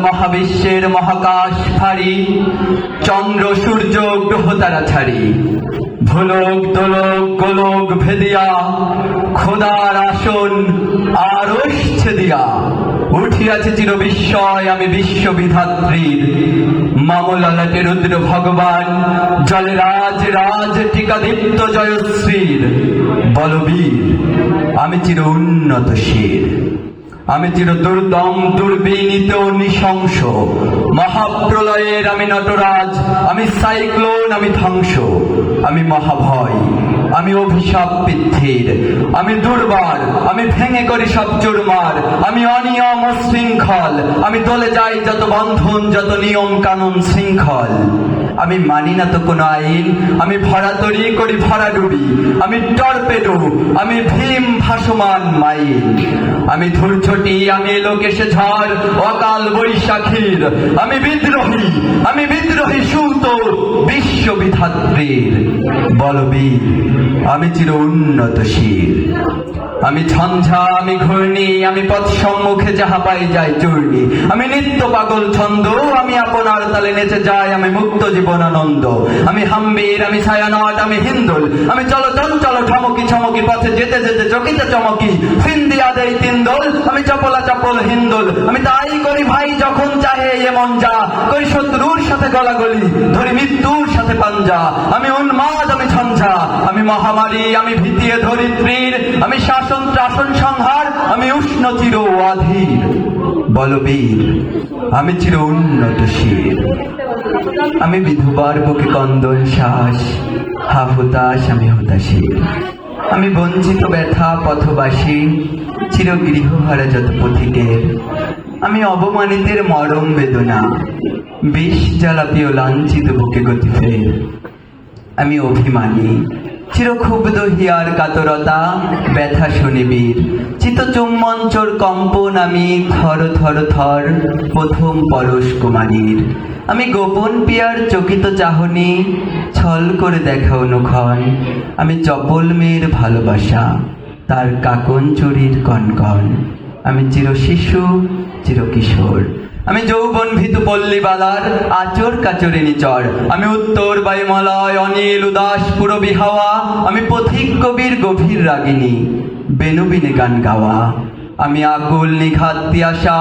মহাবিশ্বের মহাকাশ ফাড়ি, চন্দ্র, সূর্য, গ্রহ তারা ছাড়ি। ভুলোক, দোলক, গোলক ভেদিয়া, খোদার আসন আরশ ছেদিয়া। উঠিয়াছে চির বিস্ময় আমি বিশ্ববিধাত্রীর। মামলালাটে রুদ্র ভগবান, জলে রাজ রাজ টিকাদীপ্ত জয়শ্রীর। বলবীর, আমি চির উন্নত শির। আমি চির দুর্দম, দুর্বিনীত, নৃশংস। মহাপ্রলয়ের আমি নটরাজ, আমি সাইক্লোন, আমি ধ্বংস। আমি মহাভয়। আমি অভিশাপ বৃদ্ধির, আমি দুর্বার আমি ভেঙে করি সব চুরমার, আমি অনিয়ম শৃঙ্খল, আমি দলে যাই যত বন্ধন, যত নিয়ম কানুন শৃঙ্খল আমি মানি না তো কোনো আইন। আমি ভরা তরি করি ভরা ডুবি। আমি টর্পেডো, আমি ভীম ভাসমান মাইল। আমি ধূর্ছটি আমি লোকেশে ঝড়, অকাল বৈশাখীর। আমি বিদ্রোহী আমি বিদ্রোহী সুত বিশ্ববিধাত্রীর বলবীর। আমি চির উন্নত শির আমি ঝঞ্ঝা, আমি ঘূর্ণি, আমি পথ সম্মুখে যাহা পাই যাই চূর্ণি। আমি নিত্য পাগল ছন্দ, আমি আপনার তালে নেচে যাই, আমি মুক্ত জীবন আনন্দ আমি হাম্বির, আমি ছায়ানট, আমি হিন্দুল। আমি চলো চঞ্চল, ঠমকি ছমকি পথে যেতে যেতে চকিতে চমকি। ফিন্দিয়া দেই তিনদোল আমি চপলা চপল হিন্দুল। আমি তাই করি ভাই যখন চাহে এমন যা করি শত্রুর সাথে গলাগলি, ধরি মৃত্যুর সাথে পাঞ্জা। আমি উন্মাদ, আমি ঝঞ্ঝা। মহামারী, আমি ভীতিয়ে ধরিত্রীর, আমি শাসন ত্রাসন সংহার, আমি উষ্ণ চির অধীর, বলবীর, আমি চির উন্নত শির। আমি বিধবার বুকে কন্দন শ্বাস হা হুতাশ আমি হতাশীর। আমি বঞ্চিত ব্যথা পথবাসী, চির গৃহহারা যত পথিকের। আমি অবমানিতের মরম বেদনা, বিষ জ্বালাপিও লাঞ্ছিত বুকে গতি ফের। আমি অভিমানী চিরক্ষুব্ধ হিয়ার কাতরতা, ব্যথা শুনিবীর। চিত চুম্বঞ্চর কম্পন আমি থর থর থর প্রথম পরশ কুমারীর। আমি গোপন পিয়ার চকিত চাহনি, ছল করে দেখা অনুক্ষণ আমি চপল মেয়ের ভালোবাসা, তার কাকন চুরির কনকন। আমি চির শিশু, চির কিশোর। আমি যৌবন ভীতু পল্লীবালার আচর কাচরিনী চর আমি উত্তর বায়ুমলয়, অনিল, উদাস, পুরবী হাওয়া। আমি পথিক কবির গভীর রাগিনী, বেনুবিনে গান গাওয়া। আমি আকুল নিঘাত তিয়াসা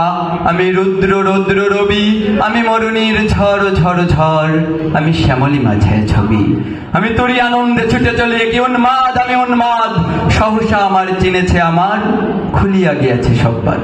আমি রুদ্র রৌদ্র রবি। আমি মরুণীর ঝড় ঝড় ঝড়। আমি শ্যামলী মাঝে ছবি। আমি তোরই আনন্দে ছুটে চলি কি উন্মাদ, আমি উন্মাদ। সহসা আমার চিনেছে আমার, খুলিয়া গিয়াছে সব্বার